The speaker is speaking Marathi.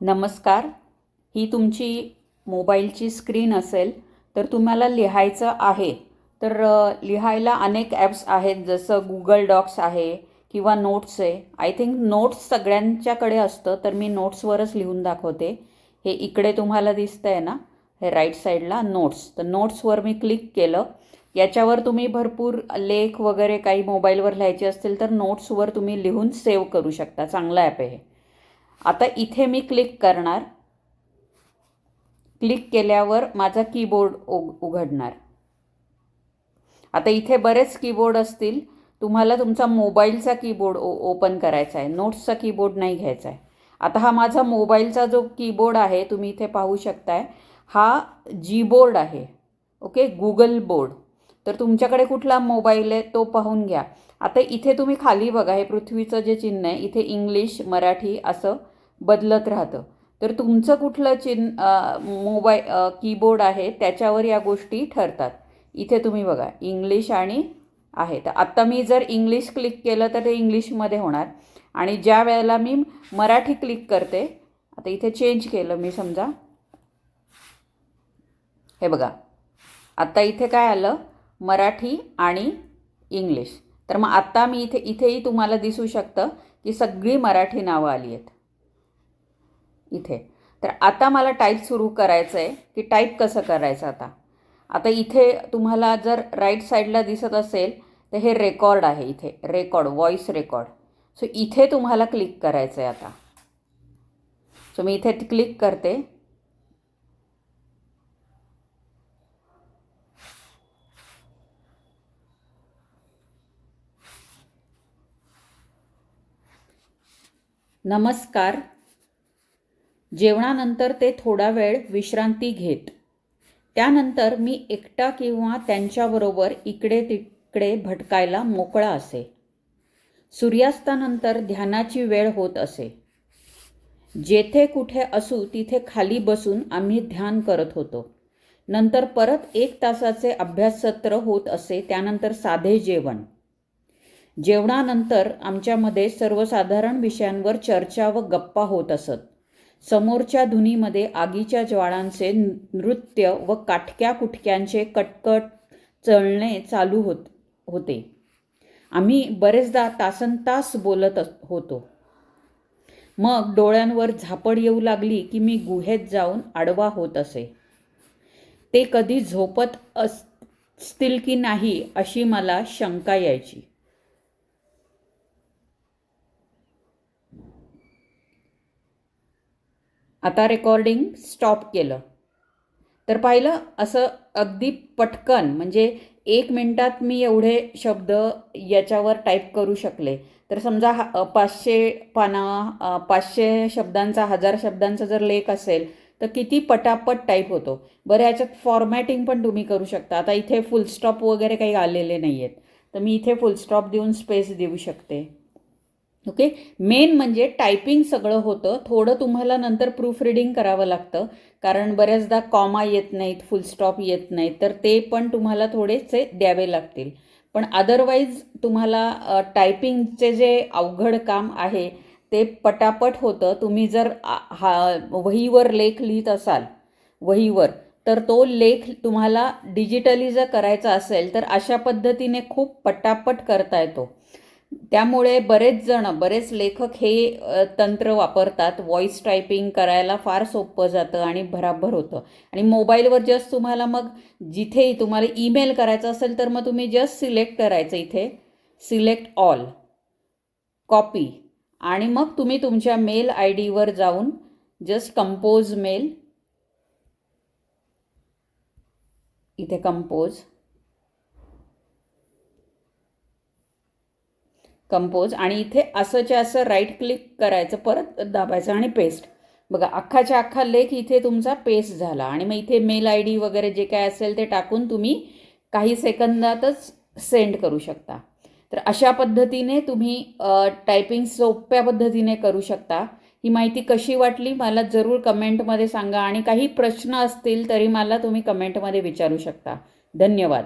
नमस्कार. ही तुमची मोबाईलची स्क्रीन असेल तर तुम्हाला लिहायचं आहे. तर लिहायला अनेक ॲप्स आहेत जसं गुगल डॉक्स आहे किंवा नोट्स आहे. आय थिंक नोट्स सगळ्यांच्याकडे असतं तर मी नोट्सवरच लिहून दाखवते. हे इकडे तुम्हाला दिसतं आहे ना? हे राईट साईडला नोट्स तर नोट्सवर मी क्लिक केलं. याच्यावर तुम्ही भरपूर लेख वगैरे काही मोबाईलवर लिहायचे असतील तर नोट्सवर तुम्ही लिहून सेव्ह करू शकता. चांगला ॲप आहे हे. आता इथे मी क्लिक करणार. क्लिक केल्यावर माझा कीबोर्ड उघडणार. आता इथे बरेच कीबोर्ड असतील. तुम्हाला तुमचा मोबाईलचा कीबोर्ड ओ ओपन करायचा आहे. नोट्सचा कीबोर्ड नाही घ्यायचा आहे. आता हा माझा मोबाईलचा जो कीबोर्ड आहे तुम्ही इथे पाहू शकताय. हा जी बोर्ड आहे. ओके गुगल बोर्ड तर तुमच्याकडे कुठला मोबाईल आहे तो पाहून घ्या. आता इथे तुम्ही खाली बघा हे पृथ्वीचं जे चिन्ह आहे इथे इंग्लिश मराठी असं बदलत राहतं. तर तुमचं कुठलं चिन्ह मोबाईल कीबोर्ड आहे त्याच्यावर या गोष्टी ठरतात. इथे तुम्ही बघा इंग्लिश आणि आहे. तर आत्ता मी जर इंग्लिश क्लिक केलं तर ते इंग्लिशमध्ये होणार. आणि ज्या वेळेला मी मराठी क्लिक करते आता इथे चेंज केलं मी समजा. हे बघा आत्ता इथे काय आलं? मराठी आणि इंग्लिश. तर मग आत्ता मी इथे इथेही तुम्हाला दिसू शकतं की सगळी मराठी नावं आली आहेत. इथे. तर आता मला टाईप सुरू करायचं आहे की टाईप कसं करायचं आता? आता इथे तुम्हाला जर राईट साईडला दिसत असेल तर हे रेकॉर्ड आहे इथे. रेकॉर्ड व्हॉईस रेकॉर्ड सो इथे तुम्हाला क्लिक करायचं आहे आता. सो मी इथे क्लिक करते. नमस्कार. जेवणानंतर ते थोडा वेळ विश्रांती घेत. त्यानंतर मी एकटा किंवा त्यांच्याबरोबर इकडे तिकडे भटकायला मोकळा असे. सूर्यास्तानंतर ध्यानाची वेळ होत असे. जेथे कुठे असू तिथे खाली बसून आम्ही ध्यान करत होतो. नंतर परत एक तासाचे अभ्यास सत्र होत असे त्यानंतर साधे जेवण. जेवणानंतर आमच्यामध्ये सर्वसाधारण विषयांवर चर्चा व गप्पा होत असत. समोरच्या धुनीमध्ये आगीच्या ज्वाळांचे नृत्य व काटक्या कुटक्यांचे कटकट चळणे चालू होत होते. आम्ही बरेचदा तासन तास बोलत अस- होतो. मग डोळ्यांवर झापड येऊ लागली की मी गुहेत जाऊन आडवा होत असे. ते कधी झोपत असतील की नाही अशी मला शंका यायची. आता रेकॉर्डिंग स्टॉप केलं. तर पाहिलं असं अगदी पटकन म्हणजे एक मिनटात मी एवढे शब्द याच्यावर टाईप करू शकले. तर समजा हा पाचशे पाना पाचशे शब्दांचा हजार शब्दांचा जर लेख असेल तर किती पटापट टाईप होतो. बरं याच्यात फॉर्मॅटिंग पण तुम्ही करू शकता. आता इथे फुलस्टॉप वगैरे काही आलेले नाही आहेत तर मी इथे फुलस्टॉप देऊन स्पेस देऊ शकते. ओके? मेन म्हणजे टायपिंग सगळं होतं. थोडं तुम्हाला नंतर प्रूफ रिडिंग करावं लागतं. कारण बऱ्याचदा कॉमा येत नाहीत फुल स्टॉप येत नाहीत. तर ते पण तुम्हाला थोडेसे द्यावे लागतील. पण अदरवाईज तुम्हाला टायपिंगचे जे अवघड काम आहे ते पटापट होतं. तुम्ही जर हा वहीवर लेख लिहित असाल वहीवर तर तो लेख तुम्हाला डिजिटली जर करायचा असेल तर अशा पद्धतीने खूप पटापट करता येतो. त्यामुळे बरेच जण बरेच लेखक हे तंत्र वापरतात. व्हॉईस टायपिंग करायला फार सोपं जातं आणि भराभर होतं. आणि मोबाईलवर जस्ट तुम्हाला मग जिथेही तुम्हाला ईमेल करायचं असेल तर मग तुम्ही जस्ट सिलेक्ट करायचं इथे. सिलेक्ट ऑल कॉपी आणि मग तुम्ही तुमच्या मेल आय डीवर जाऊन जस्ट कंपोज मेल इथे कंपोज कंपोज आणि इथे असंच्या असं राईट क्लिक करायचं परत दाबायचं आणि पेस्ट बघा अख्खाच्या अख्खा लेख इथे तुमचा पेस्ट झाला आणि मग इथे मेल आय डी वगैरे जे काय असेल ते टाकून तुम्ही काही सेकंदातच सेंड करू शकता. तर अशा पद्धतीने तुम्ही टायपिंग सोप्या पद्धतीने करू शकता. ही माहिती कशी वाटली मला जरूर कमेंटमध्ये सांगा आणि काही प्रश्न असतील तरी मला तुम्ही कमेंटमध्ये विचारू शकता. धन्यवाद.